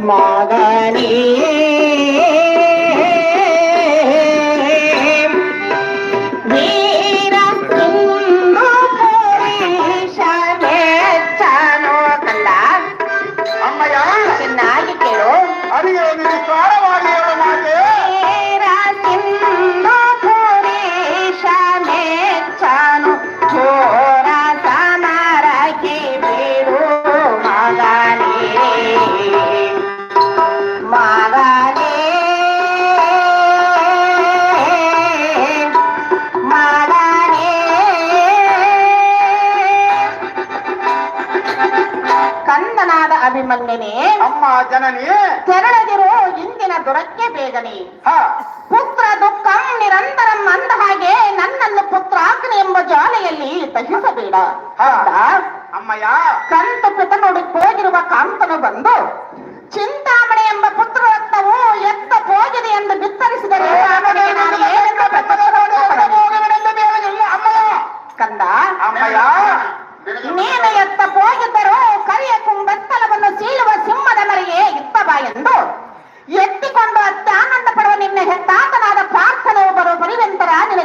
ಮಗನೇ ಅಭಿಮನ್ಯನೇ. ಅಮ್ಮ ಜನನಿ. ತೆರಳದಿರೋ ಇಂದಿನ ದೊರಕ್ಕೆ ಬೇಗನೆ. ಪುತ್ರ ದುಃಖ ನಿರಂತರಂ ಅಂದ ಹಾಗೆ ನನ್ನನ್ನು ಪುತ್ರಾಗ್ನಿ ಎಂಬ ಜಾಲೆಯಲ್ಲಿ ದಹಿಸಬೇಡ. ಕಂದ, ಅಮ್ಮಯ್ಯ. ಕಂತ ಪಿತನೋಡಿ ಹೋಗಿರುವ ಕಾಂತನು ಬಂದು ಚಿಂತಾಮಣಿ ಎಂಬ ಪುತ್ರ ರಕ್ತವು ಎತ್ತ ಹೋಗಿದೆ ಎಂದು ಬಿತ್ತರಿಸಿದರೆ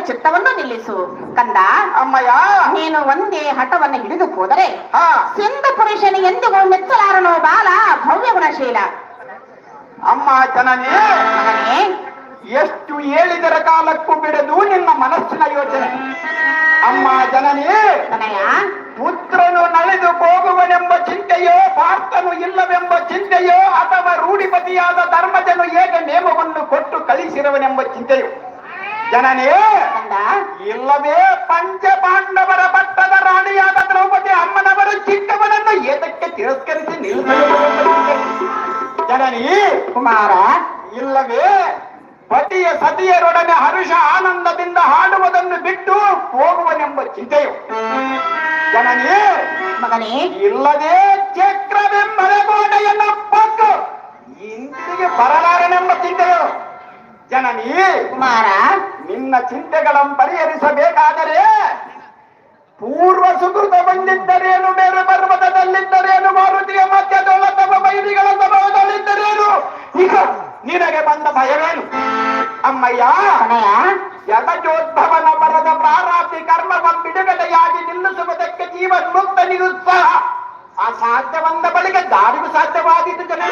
ಚಿತ್ತವನ್ನು ನಿಲ್ಲಿಸು. ಕಂದ ಅಮ್ಮಯ್ಯ. ನೀನು ಒಂದೇ ಹಠವನ್ನು ಹಿಡಿದು ಹೋದರೆ ಸಿಂಧು ಪುರುಷನ ಎಂದಿಗೂ ಮೆಚ್ಚಲಾರನೋ ಬಾಲ ಭವ್ಯ ಗುಣಶೀಲ. ಅಮ್ಮ ಜನನೇ ಎಷ್ಟು ಹೇಳಿದರ ಕಾಲಕ್ಕೂ ಬಿಡದು ನಿನ್ನ ಮನಸ್ಸಿನ ಯೋಚನೆ. ಅಮ್ಮ ಜನನೇ ಪುತ್ರನು ನಳೆದು ಹೋಗುವನೆಂಬ ಚಿಂತೆಯೋ ಪಾರ್ಥನು ಇಲ್ಲವೆಂಬ ಚಿಂತೆಯೋ ಅಥವಾ ರೂಢಿಪತಿಯಾದ ಧರ್ಮಜನು ಏಕ ನೇಮವನ್ನು ಕೊಟ್ಟು ಕಳಿಸಿರುವನೆಂಬ ಚಿಂತೆಯೋ. ಜನನೇ ಕಂದ. ಇಲ್ಲವೇ ಪಂಚಪಾಂಡವರ ಪಟ್ಟದ ರಾಣಿಯಾದ ದ್ರೌಪದಿ ಅಮ್ಮನವರ ಚಿಕ್ಕವನನ್ನು ಏತಕ್ಕೆ ತಿರಸ್ಕರಿಸಿ ನಿಲ್ಲಿಸಲು ಜನನಿ ಕುಮಾರ. ಇಲ್ಲವೇ ಪತಿಯ ಸತಿಯರೊಡನೆ ಹರುಷ ಆನಂದದಿಂದ ಹಾಡುವುದನ್ನು ಬಿಟ್ಟು ಹೋಗುವನೆಂಬ ಚಿಂತೆಯು? ಜನನಿ ಮಗನೇ. ಇಲ್ಲದೆ ಚಕ್ರವೆಂಬ ಗೋಡೆಯನ್ನು ಪಟ್ಟು ಇಂದಿಗೆ ಬರಲಾರನೆಂಬ ಚಿಂತೆಯು? ಜನನಿ ಕುಮಾರ ನಿನ್ನ ಚಿಂತೆಗಳನ್ನು ಪರಿಹರಿಸಬೇಕಾದರೆ ಪೂರ್ವ ಸುಕೃತ ಬಂದಿದ್ದರೇನು ಬೇರೆ ಪರ್ವತದಲ್ಲಿದ್ದರೇನು ಮಾರುತಿಯ ಮಧ್ಯದೊಳತವ ಬೈರಿಗಳ ಸಮಯದಲ್ಲಿದ್ದರೇನು ಈಗ ನಿನಗೆ ಬಂದ ಭಯವೇನು? ಅಮ್ಮಯ್ಯ ಯಥಜೋದ್ಭವನ ಪರದ ಬರದ ಪ್ರಾರಾಬ್ಧಿ ಕರ್ಮವ ಬಿಡುಗಡೆಯಾಗಿ ನಿಲ್ಲಿಸುವುದಕ್ಕೆ ಜೀವನ್ ನಿರುತ್ವ ಆ ಸಾಧ್ಯವಂತ ಬಳಿಕ ದಾರಿಗೂ ಸಾಧ್ಯವಾದೀತು ಜನ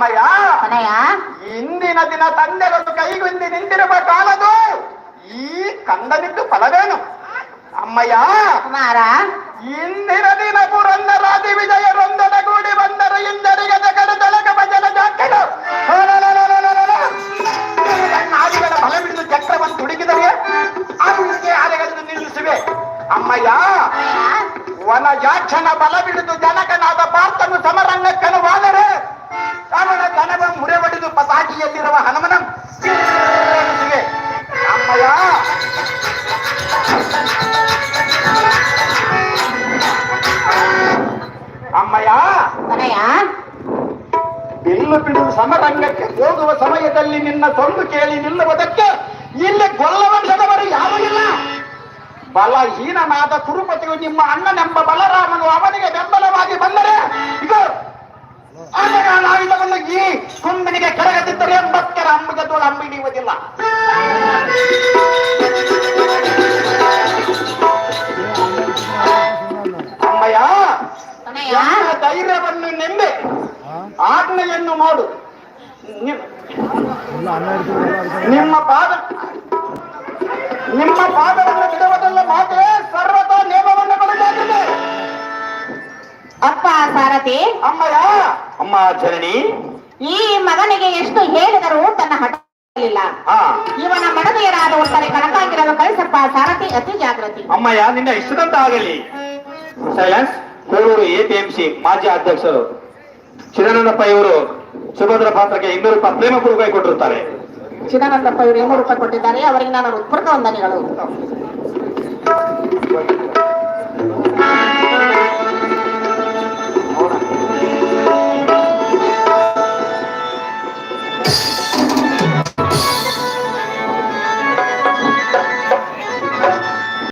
ಅಮ್ಮಯ್ಯ ತನಯ ಇಂದಿನ ದಿನ ತಂದೆಗಳು ಕೈಗುಂದಿ ನಿಂತಿರುವ ಕಾಲದು ಈ ಕಂದನಿದ್ದು ಫಲವೇನು ಅಮ್ಮಯ್ಯ ಕುಮಾರ ಇಂದಿನ ದಿನ ಪುರಂದರಾದಿ ವಿಜಯರೊಂದೊಡಗೂಡಿ ಬಂದರೆ ಇಂದರಿಗದ ಕಡದೊಳಗ ಭಜನ ಜಾಕಲು ನಾಡಿಗಳ ಬಲ ಬಿಡಿದು ಚಕ್ರವನ್ನು ತುಡುಕಿದರೆ ಅವನಿಗೆ ಅಲೆಗಳನ್ನು ನಿಲ್ಲಿಸುವೆ ಅಮ್ಮಯ್ಯ ವನ ಜಾಕ್ಷನ ಬಲ ಬಿಡಿದು ಜನಕನಾದ ಪಾರ್ಥನು ಸಮರಂಗಕ್ಕನು ಅವನ ದನವ ಮುರೆ ಒಡೆದು ಪತಾಕಿಯಲ್ಲಿರುವ ಹನುಮನ. ಅಮ್ಮಯ್ಯ ಅಮ್ಮಯ್ಯ ಬಿಲ್ಲು ಬಿಡುವ ಸಮರಂಗಕ್ಕೆ ಹೋಗುವ ಸಮಯದಲ್ಲಿ ನಿನ್ನ ಸೊಂದು ಕೇಳಿ ನಿಲ್ಲುವುದಕ್ಕೆ ಇಲ್ಲಿ ಗೊಲ್ಲವಂಶದವರು ಯಾರು ಇಲ್ಲ. ಬಲಹೀನನಾದ ಕುರುಪತಿಯು ನಿಮ್ಮ ಅಣ್ಣನೆಂಬ ಬಲರಾಮನು ಅವನಿಗೆ ಬೆಂಬಲವಾಗಿ ಬಂದರೆ ಇದು ಆಯುಧವನ್ನು ಈ ಕುಂದನಿಗೆ ಕೆಳಗದಿದ್ದರೆ ಎಂಬತ್ತರ ಅಂಬಿಗೆ ತೋಳ ಅಂಬಿ ಹಿಡಿಯುವುದಿಲ್ಲ ಅಮ್ಮಯ್ಯ ಧೈರ್ಯವನ್ನು ನಿಂಬೆ ಆಜ್ಞೆಯನ್ನು ಮಾಡು. ನಿಮ್ಮ ಪಾದ ನಿಮ್ಮ ಪಾದವನ್ನು ಬಿಡುವುದಲ್ಲ ಮಾತೆ ಸರ್ವತಾ ನೇಮವನ್ನು ಕೊಡಲಾಗಿದೆ. ಅಪ್ಪ ಸಾರಥಿ. ಅಮ್ಮಯ್ಯ ಅಮ್ಮ ಜನನಿ ಈ ಮಗನಿಗೆ ಎಷ್ಟು ಹೇಳಿದರೂ ತನ್ನ ಹಠಲಿಲ್ಲ ಇವನ ಮಡದಿಯರಾದ ಒಟ್ಟಾರೆ ಕಣಕಾಗಿರಲು ಕಳಿಸಪ್ಪ ಸಾರಥಿ ಅತಿ ಜಾಗೃತಿ. ಅಮ್ಮಯ್ಯ ನಿನ್ನ ಇಷ್ಟದಂತ ಆಗಲಿ. ಸೈಲೆನ್ಸ್ ಕೋರೂರು ಎಪಿಎಂಸಿ ಮಾಜಿ ಅಧ್ಯಕ್ಷರು. ಚಿದಾನಂದಪ್ಪ ಇವರು ಸುಭದ್ರ ಪಾತ್ರಕ್ಕೆ ಇನ್ನೂರು ರೂಪಾಯಿ ಪ್ರೇಮ ಕೊಡುಗೆ ಕೊಟ್ಟಿರುತ್ತಾರೆ. ಚಿದಾನಂದಪ್ಪ ಇವರು ಇನ್ನೂರು ರೂಪಾಯಿ ಕೊಟ್ಟಿದ್ದಾರೆ. ಅವರಿಗೆ ನಾನು ಹೃತ್ಪೂರ್ವಕ ವಂದನೆಗಳು.